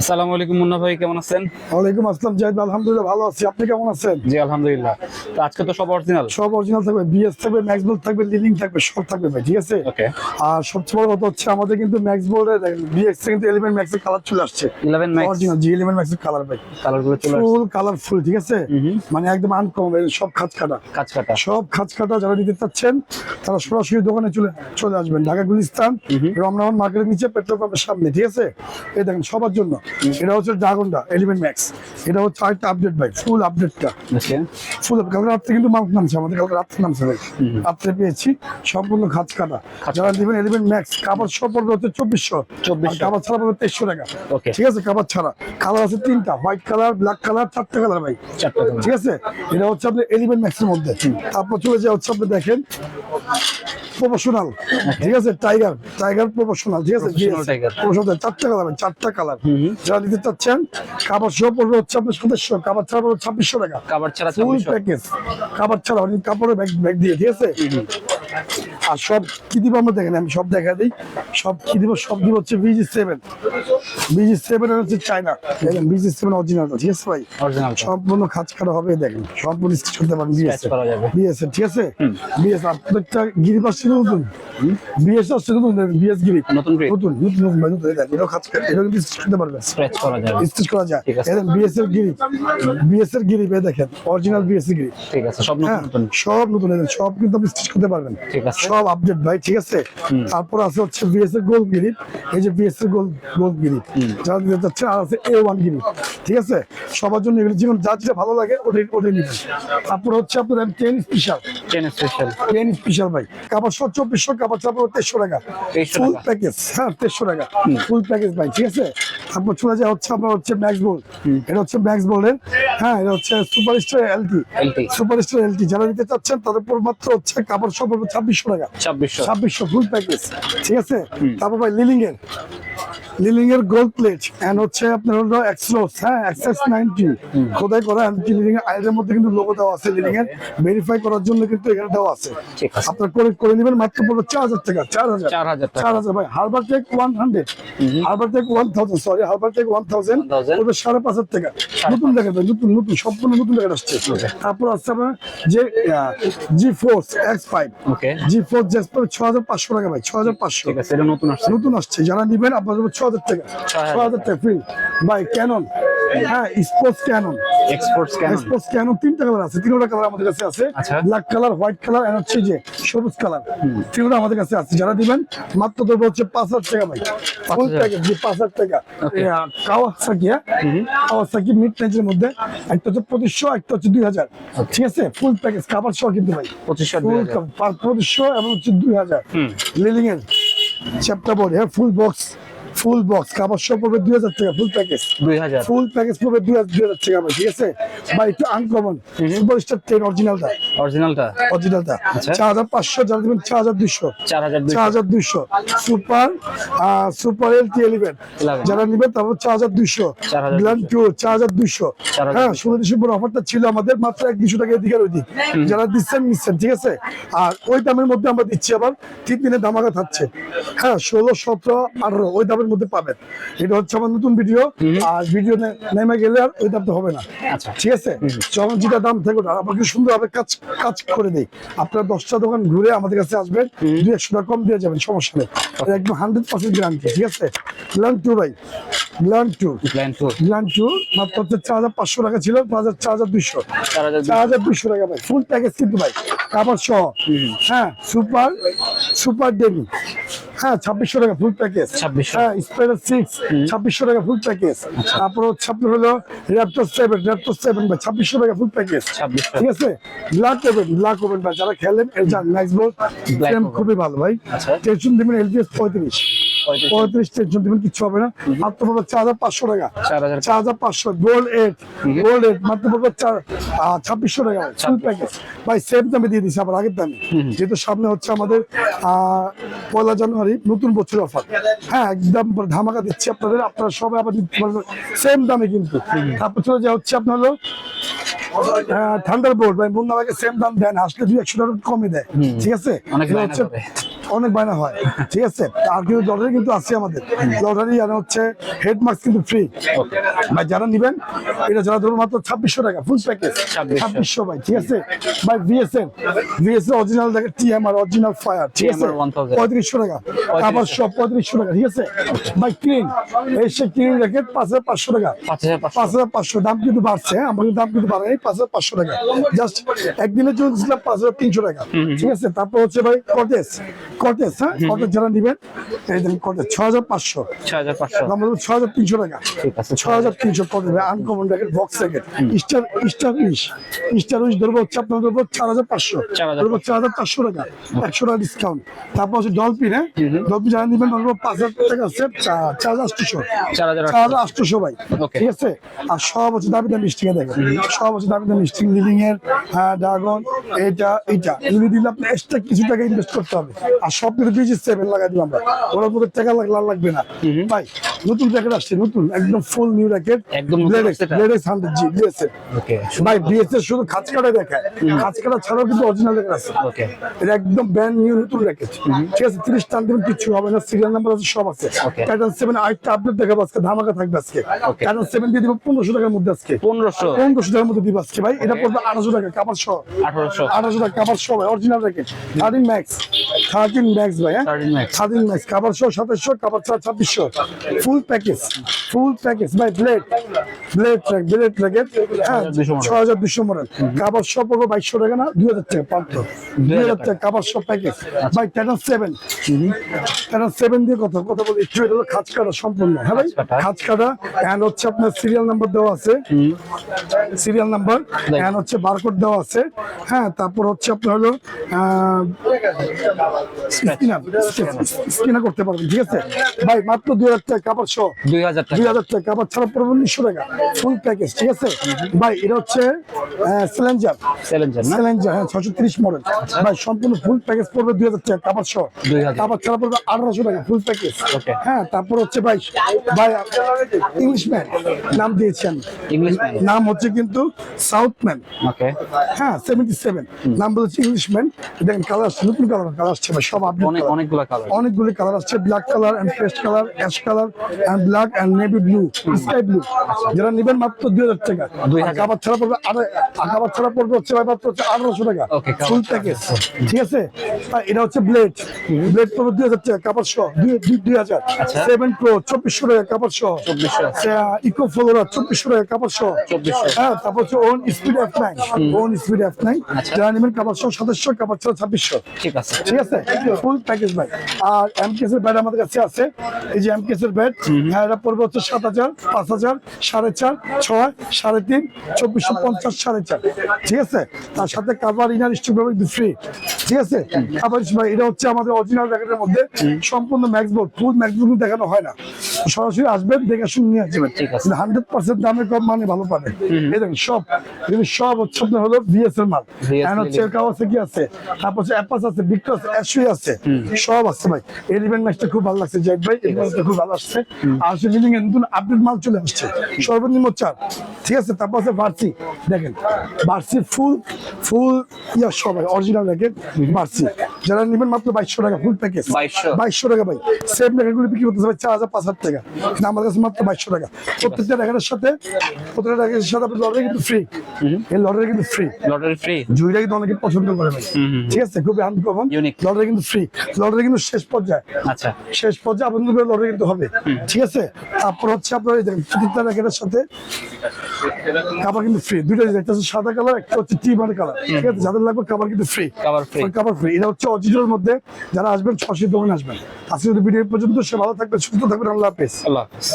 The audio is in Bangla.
আসসালামু আলাইকুম মুন্না ভাই কেমন আছেন? ওয়ালাইকুম আসসালাম জাহিদ আলহামদুলিল্লাহ ভালো আছি। আপনি কেমন আছেন? জি আলহামদুলিল্লাহ। তো আজকে তো সব অরিজিনাল সব অরিজিনাল থাকবে বিএস থাকবে ম্যাক্স বোল্ড থাকবে লিলিং থাকবে সব থাকবে ভাই ঠিক আছে? ওকে আর সবচেয়ে বড় কথা হচ্ছে আমাদের কিন্তু ম্যাক্স বিএক্স কিন্তু এলিমেন্ট ম্যাক্স এর কালার চলে আসছে। 11 max original G element max এর কালার ভাই। কালারগুলো চলে আসছে। ফুল কালারফুল ঠিক আছে? মানে একদম আনকমন সব খাঁচ কাটা কাজ কাটা সব খাঁচ কাটা যারা নিতে চাচ্ছেন তারা সরাসরি দোকানে চলে চলে আসবেন। ঢাকা গুলিস্তান রমনামন মার্কেটের নিচে পেট্রোল পাম্পের সামনে ঠিক আছে? এই দেখেন সবার জন্য। এটা হচ্ছে ড্রাগনটা এলিমেন্ট ম্যাক্স এটা হচ্ছে আরেকটা আপডেট ভাই ফুল আপডেটটা ফুল কালকে রাত্রে কিন্তু মাউন্ট নামছে আমাদের কালকে রাত্রে নামছে ভাই। রাত্রে পেয়েছি সম্পূর্ণ খাঁচ কাটা। যারা নেবেন এলিমেন্ট ম্যাক্স কাবার সব পড়বে হচ্ছে চব্বিশশো। 2400 কাবার ছাড়া পড়বে তেইশশো টাকা। ঠিক আছে কাবার ছাড়া। কালার আছে তিনটা হোয়াইট কালার ব্ল্যাক কালার চারটা কালার ভাই। ঠিক আছে? এটা হচ্ছে আপনার এলিমেন্ট ম্যাক্সের মধ্যে। তারপর চলে যায় হচ্ছে আপনি দেখেন প্রফেশনাল ঠিক আছে? টাইগার টাইগার প্রফেশনাল ঠিক আছে। প্রফেশনাল চারটা কালার চারটা কালার। যারা নিতে চাচ্ছেন কাবার সহ পড়বে হচ্ছে আপনার সদস্য কাবার ছাড়া পড়বে ছাব্বিশশো টাকা। কাবার ছাড়া ফুল 2600 প্যাকেজ কাবার ছাড়া অনেক কাপড়ের ব্যাগ ব্যাগ দিয়ে ঠিক আছে? আর সব কি দিব আমরা দেখেন আমি সব দেখা দিই। সব কি দিব সব দিব হচ্ছে B G seven B G seven হচ্ছে চায়না দেখেন বিজি সেভেন অরিজিনাল ঠিক আছে ভাই? সম্পূর্ণ খাঁচ কাটা হবে দেখেন। সম্পূর্ণ স্টিচ করতে পারবেন বিএস করা যাবে। বিএস ঠিক আছে? বিএস প্রত্যেকটা গিরি পাচ্ছে নতুন? বিএস আসছে নতুন বিএস গিরি নতুন? নতুন নতুন নতুন ভাই, নতুন এটাও খাঁচ কাটা এটা কিন্তু স্টিচ করতে পারবেন। স্ক্র্যাচ করা যাবে। স্টিচ করা যায়। দেখেন বিএস এর গিরি বিএস এর গিরি ভাই দেখেন অরিজিনাল বিএস এর গিরি ঠিক আছে সব নতুন হ্যাঁ সব নতুন সব কিন্তু আপনি স্টিচ করতে পারবেন। ঠিক আছে। সব আপডেট ভাই ঠিক আছে? তারপর আছে হচ্ছে বিএস এর গোল গিরিট এই যে বিএস এর গোল গোল গিরিট যারা দিতে চাচ্ছে আর আছে এ ওয়ান গিরিট ঠিক আছে? সবার জন্য এগুলো জীবন যা যেটা ভালো লাগে ওটাই ওটাই নেবেন। তারপর হচ্ছে আপনার ten special chain special ten special ভাই। কাপড় সব চব্বিশশো কাপড় চাপড় তেইশশো টাকা। ফুল প্যাকেজ হ্যাঁ তেইশশো টাকা। ফুল প্যাকেজ ভাই ঠিক আছে? তারপর চলে যায় হচ্ছে আপনার হচ্ছে ম্যাক্স বোল্ড এটা হচ্ছে ম্যাক্স বোল্ডের হ্যাঁ এটা হচ্ছে super star L. LT super star L. T নিতে চাচ্ছেন তাদের উপর মাত্র হচ্ছে কাপড় সব ছাব্বিশশো টাকা। 2600 ছাব্বিশশো ফুল প্যাকেজ ঠিক আছে? তারপর ভাই লিলিং এর লিলিং এর গোল্ড প্লেট এন্ড হচ্ছে আপনার হলো এক্সরোস হ্যাঁ এক্সএস নাইনটি খোদাই করা লিলিং এর আইডের মধ্যে কিন্তু লোগো দেওয়া আছে লিলিং এর ভেরিফাই করার জন্য কিন্তু এখানে দেওয়া আছে। আপনার করে করে নেবেন মাত্র পড়বে চার হাজার টাকা চার হাজার 4000 টাকা। চার হাজার ভাই harbour tech one hundred harbour tech one thousand sorry harbour tech one thousand সাড়ে পাঁচ হাজার টাকা। নতুন দেখা যায় নতুন নতুন সম্পূর্ণ নতুন দেখা আসছে। তারপর আসছে আপনার যে G force X five G four JS five ছ হাজার পাঁচশো টাকা ভাই ছ হাজার পাঁচশো টাকা নতুন আসছে। নতুন আসছে যারা নিবেন আপনার ছ হাজার টাকা। ছ হাজার টাকা ফ্রি ভাই ক্যানন হ্যাঁ স্পোর্টস ক্যানন এক্সপোর্টস কেন স্পোর্টস ক্যানন তিনটা কালার আছে তিনটা কালার আমাদের কাছে আছে। আচ্ছা। ব্ল্যাক কালার হোয়াইট কালার আর হচ্ছে যে সবুজ কালার তিনটা আমাদের কাছে আছে যারা দিবেন মাত্র দেবো হচ্ছে পাঁচ হাজার টাকা ভাই। ফুল প্যাকেজ জি পাঁচ হাজার টাকা। কাওয়াসাকি হ্যাঁ? কাওয়াসাকি মিড রেঞ্জের মধ্যে একটা হচ্ছে পঁচিশশো একটা হচ্ছে দুই হাজার। ঠিক আছে? ফুল প্যাকেজ কাবার সহ কিন্তু ভাই। 2500 ফুল 2000 পঁচিশশো এবং হচ্ছে দুই হাজার। লিলিং এর চ্যাপ্টার বোর্ড হ্যাঁ? ফুল বক্স ফুল বক্স সহ পড়বে দুই হাজার টাকা ফুল প্যাকেজ 2000 ফুল প্যাকেজ পড়বে দুই হাজার দুই হাজার টাকা ভাই, ঠিক আছে? বা একটু আনকমন অরিজিনালটা অরিজিনালটা অরিজিনালটা। চার হাজার পাঁচশো যারা দেবেন চার হাজার চার হাজার সুপার সুপার এল টি যারা নেবেন তারপর চার হাজার দুইশো। 4200 গ্ল্যান্ড টু চার হাজার দুইশো। হ্যাঁ ষোলো ডিসেম্বর অফারটা ছিল আমাদের মাত্র এক দুশো টাকা এদিকে ওইদিক। যারা দিচ্ছেন নিচ্ছেন ঠিক আছে? আর ওই দামের মধ্যে আমরা দিচ্ছি আবার তিন দিনের দামাকা থাকছে। হ্যাঁ ষোলো সতেরো আঠারো ওই দামের মধ্যে পাবেন। এটা হচ্ছে আমার নতুন ভিডিও। আর ভিডিও নেমে গেলে আর ওই দামটা হবে না। আচ্ছা। ঠিক আছে? যখন যেটা দাম থাকে ওটা আপনাকে সুন্দরভাবে কাজ কাজ করে দেই। আপনারা দশটা দোকান ঘুরে আমাদের কাছে আসবেন। দুই একশো টাকা কম দিয়ে যাবেন সমস্যা নেই। একদম হান্ড্রেড পার্সেন্ট গ্যারান্টি ঠিক আছে? গ্ল্যান্ড টু ভাই। গ্ল্যান্ড টু টু মাত্র হচ্ছে চার হাজার পাঁচশো টাকা ছিল পাঁচ হাজার চার হাজার দুইশো। 4000 চার হাজার দুইশো টাকা ভাই। ফুল প্যাকেজ কিন্তু ভাই। কাপড় সহ। হ্যাঁ সুপার সুপার ডেমি হ্যাঁ ছাব্বিশশো টাকা ফুল প্যাকেজ 2600 হ্যাঁ স্পাইডার সিক্স ছাব্বিশশো টাকা ফুল প্যাকেজ তারপর হচ্ছে আপনার হলো র্যাপটর সেভেন র্যাপটর সেভেন বা ছাব্বিশশো টাকা ফুল প্যাকেজ 2600 ঠিক আছে? ব্ল্যাক ওভেন ব্ল্যাক ওভেন বা যারা খেলেন এর নাইস বল oven। খুবই ভালো ভাই। আচ্ছা। টেনশন দেবেন এলপিএস পঁয়ত্রিশ। 35 পঁয়ত্রিশ টেনশন দিবেন কিচ্ছু হবে না। মাত্র পাবে চার হাজার পাঁচশো টাকা। চার হাজার পাঁচশো। গোল্ড এইট গোল্ড এইট মাত্র পাবে চার ছাব্বিশশো টাকা। ফুল প্যাকেজ ভাই সেম দামে দিয়ে দিচ্ছি আবার আগের দামে। যেহেতু সামনে হচ্ছে আমাদের পয়লা জানুয়ারি নতুন বছর অফার হ্যাঁ একদম ধামাকা দিচ্ছি আপনাদের। আপনারা সবাই আবার সেম দামে কিন্তু। তারপর চলে যা হচ্ছে আপনার হলো থান্ডার বোর্ড ভাই মুন্না ভাইকে সেম দাম দেন আসলে দুই একশো টাকা কমে দেয়। ঠিক আছে? হচ্ছে। অনেক বায়না হয়। ঠিক আছে? আর কিন্তু লটারি কিন্তু আছে আমাদের। লটারি আর হচ্ছে হেড মাস্ক কিন্তু ফ্রি যারা নিবেন এটা যারা ধরুন মাত্র ছাব্বিশশো টাকা ফুল প্যাকেজ ছাব্বিশশো। ভাই ঠিক আছে? ভাই ভিএসএন ভিএসএন অরিজিনাল দেখে টিএমআর অরিজিনাল ফায়ার ঠিক আছে? পঁয়ত্রিশশো টাকা। আবার সব পঁয়ত্রিশশো টাকা ঠিক আছে? ভাই ক্লিন এই সে ক্লিন রেখে পাঁচ হাজার পাঁচশো টাকা। পাঁচ হাজার পাঁচশো। দাম কিন্তু বাড়ছে হ্যাঁ? আমাদের দাম কিন্তু বাড়ে পাঁচ হাজার পাঁচশো টাকা। জাস্ট একদিনের জন্য পাঁচ হাজার তিনশো টাকা ঠিক আছে? তারপর হচ্ছে ভাই কটেজ কটেজ হ্যাঁ? কটেজ যারা নিবেন এই কটেজ ছ হাজার পাঁচশো। ছয় হাজার পাঁচশো। ছ হাজার তিনশো টাকা। ছ হাজার তিনশো cottage uncommon racket box racket star star ইস স্টার ইস ধরবো হচ্ছে আপনার ধরবো চার হাজার পাঁচশো। ধরবো চার হাজার পাঁচশো টাকা। একশো টাকা ডিসকাউন্ট তারপর হচ্ছে ডলফিন হ্যাঁ? ডলফিন যারা নিবেন ধরবো পাঁচ হাজার টাকা আছে চার হাজার আটশোশো চার হাজার আটশোশো ভাই। ঠিক আছে? আর সব হচ্ছে দামি দামি স্টিকে দেখেন। সব হচ্ছে দামি দামি স্টিং লিভিং এর হ্যাঁ ড্রাগন এটা এটা এগুলো দিলে আপনি এক্সট্রা কিছু টাকা ইনভেস্ট করতে হবে। আর সব কিছু দিয়েছি সেভেন লাগাই দিলাম আমরা। ওরা মধ্যে টাকা লাগ- লাগ- লাগবে না। ভাই নতুন র্যাকেট আসছে নতুন একদম ফুল নিউ র্যাকেট একদম নতুন আসছে এটা? ব্লেডেক্স হান্ড্রেড জি বিএসএ ওকে ভাই বিএসএ শুধু খাঁচ কাটা দেখায়। খাঁচ কাটা ছাড়াও কিন্তু অরিজিনাল র্যাকেট আছে। ওকে এটা একদম ব্র্যান্ড নিউ নতুন র্যাকেট ঠিক আছে তিরিশ টান দিবেন কিছু হবে না সিরিয়াল নাম্বার আছে সব আছে। প্যাটার্ন সেভেন আরেকটা আপডেট দেখাবো আজকে ধামাকা থাকবে আজকে। প্যাটার্ন সেভেন দিয়ে দিব পনেরোশো টাকার মধ্যে আজকে। পনেরোশো। পনেরোশো টাকার মধ্যে দিব আজকে ভাই। এটা পড়বে আঠারোশো টাকা সহ। আঠারোশো। আঠারোশো টাকা সহ ভাই। Original thirteen max thirteen max ভাই হ্যাঁ? 13 max। থার্টিন ম্যাক্স কাপড় সহ সাতাশশো কাপড় ছাড়া ছাব্বিশশো। ফুল প্যাকেজ ফুল প্যাকেজ ভাই blade blade track blade racket হ্যাঁ 2200 model। ছ হাজার দুশো মডেল। সহ পড়ব বাইশশো টাকা না দুই হাজার টাকা পাঁচশো। দুই হাজার টাকা কাপড় সব প্যাকেজ বাই টেন সেভেন টাটার সেভেন দিয়ে কথা কথা বলি একটু এটা হলো খাঁচ কাটা সম্পূর্ণ হ্যাঁ ভাই? খাঁচ কাটা এন্ড হচ্ছে আপনার সিরিয়াল নাম্বার দেওয়া আছে। সিরিয়াল নাম্বার এন্ড হচ্ছে বারকোড দেওয়া আছে। হ্যাঁ তারপর হচ্ছে আপনার হলো স্কিনার করতে পারবেন ঠিক আছে? ভাই মাত্র দুই হাজার টাকা কাপড় সহ। দুই হাজার দুই টাকা হাজার টাকা কাপড় ছাড়া পড়বে উনিশশো টাকা। ফুল প্যাকেজ ঠিক আছে? ভাই এটা হচ্ছে সিলেঞ্জার চ্যালেঞ্জার না? হ্যাঁ ছশো তিরিশ মডেল ভাই সম্পূর্ণ ফুল প্যাকেজ পড়বে দুই হাজার টাকা কাপড় সহ। 2000 ছাড়া পড়বে আঠারোশো টাকা ফুল প্যাকেজ হ্যাঁ তারপর হচ্ছে ভাই ভাই ইংলিশ ম্যান নাম দিয়েছি আমি। নাম হচ্ছে কিন্তু সাউথ ম্যান হ্যাঁ সেভেন্টি সেভেন নাম বলেছে ইংলিশ ম্যান দেখেন কালার আসছে নতুন কালার কালার আসছে ভাই সব আপডেট অনেকগুলো কালার অনেকগুলি কালার আসছে black colour paste colour ash colour and black and navy blue sky blue যারা নেবেন মাত্র দুই হাজার টাকা। 2000 কাবার ছাড়া পড়বে কাবার ছাড়া পড়বে হচ্ছে ভাই মাত্র হচ্ছে আঠারোশো টাকা। ফুল প্যাকেজ ঠিক আছে? এটা হচ্ছে ব্লেড ব্লেড পড়বে দুই হাজার টাকা কাপড় সহ। দুই দুই- দুই হাজার। সেভেন প্রো চব্বিশশো টাকা কাপড় সহ। ইকো ফ্লোরা চব্বিশশো টাকা কাপড় সহ। হ্যাঁ তারপর হচ্ছে own speed F nine own speed F nine. যারা নেবেন কাপড় সহ সাতাশশো কাপড় ছাড়া ছাব্বিশশো। ঠিক আছে। ঠিক আছে? ফুল প্যাকেজ ভাই আর এমকেএস এর ব্যাট আমাদের কাছে আছে। এই যে এমকেএস এর ব্যাট হ্যাঁ এটা পড়বে হচ্ছে সাত হাজার পাঁচ হাজার সাড়ে চার ছয় সাড়ে তিন চব্বিশশো পঞ্চাশ সাড়ে চার। ঠিক আছে? তার সাথে কাভার ইনার স্টিক ফ্রি ঠিক আছে? ভাই এটা হচ্ছে আমাদের অরিজিনাল জ্যাকেটের মধ্যে সম্পূর্ণ max board full max board দেখানো হয় না। সরাসরি আসবেন দেখে শুনে নিয়ে আসবেন। ঠিক আছে। হান্ড্রেড পার্সেন্ট দামে কম মানে ভালো পাবেন। দেখেন সব এগুলো সব হচ্ছে আপনার হলো বিএস এর মাল। VS And হচ্ছে কাওয়াসাকি আছে তারপর হচ্ছে অ্যাপাস আছে বিক্রস অ্যাশুই আছে। সব আছে ভাই। এলিভেন ম্যাচটা খুব ভালো লাগছে জাইদ ভাই। এলিভেনটা খুব ভালো আসছে। আর এর নতুন আপডেট মাল চলে আসছে। সর্বনিম্ন চার। ঠিক আছে তারপর আছে ভার্সি দেখেন ভার্সি ফুল ফুল ইয়া সবাই অরিজিনাল র্যাকেট ভার্সি যারা নেবেন মাত্র বাইশশো টাকা ফুল প্যাকেজ বাইশশো। টাকা ভাই। সেম র্যাকেটগুলো বিক্রি করতে হবে চার হাজার পাঁচ হাজার টাকা। কিন্তু আমার কাছে মাত্র বাইশশো টাকা। প্রত্যেকটা র্যাকেটের সাথে প্রত্যেকটা র্যাকেটের সাথে আপনার লটারি কিন্তু ফ্রি এই লটারি কিন্তু ফ্রি লটারি ফ্রি জুইটা কিন্তু অনেকে পছন্দ করে ভাই। ঠিক আছে খুবই আনকমন. লটারি কিন্তু ফ্রি লটারি কিন্তু শেষ পর্যায়ে। আচ্ছা। শেষ পর্যায়ে আপনাদের লটারি কিন্তু হবে। ঠিক আছে? তারপর হচ্ছে আপনার এই দেখেন প্রত্যেকটা র্যাকেটের সাথে কাবার কিন্তু ফ্রি দুইটা একটা হচ্ছে সাদা কালার একটা হচ্ছে টি মানে কালার ঠিক আছে? যাদের লাগবে কাবার কিন্তু free cover free cover free এটা হচ্ছে অরিজিনাল মধ্যে যারা আসবেন ছশো দোকানে আসবেন। আজকে যদি ভিডিও পর্যন্ত সে ভালো থাকবে সুস্থ থাকবেন আল্লাহ হাফেজ। আল্লাহ হাফেজ।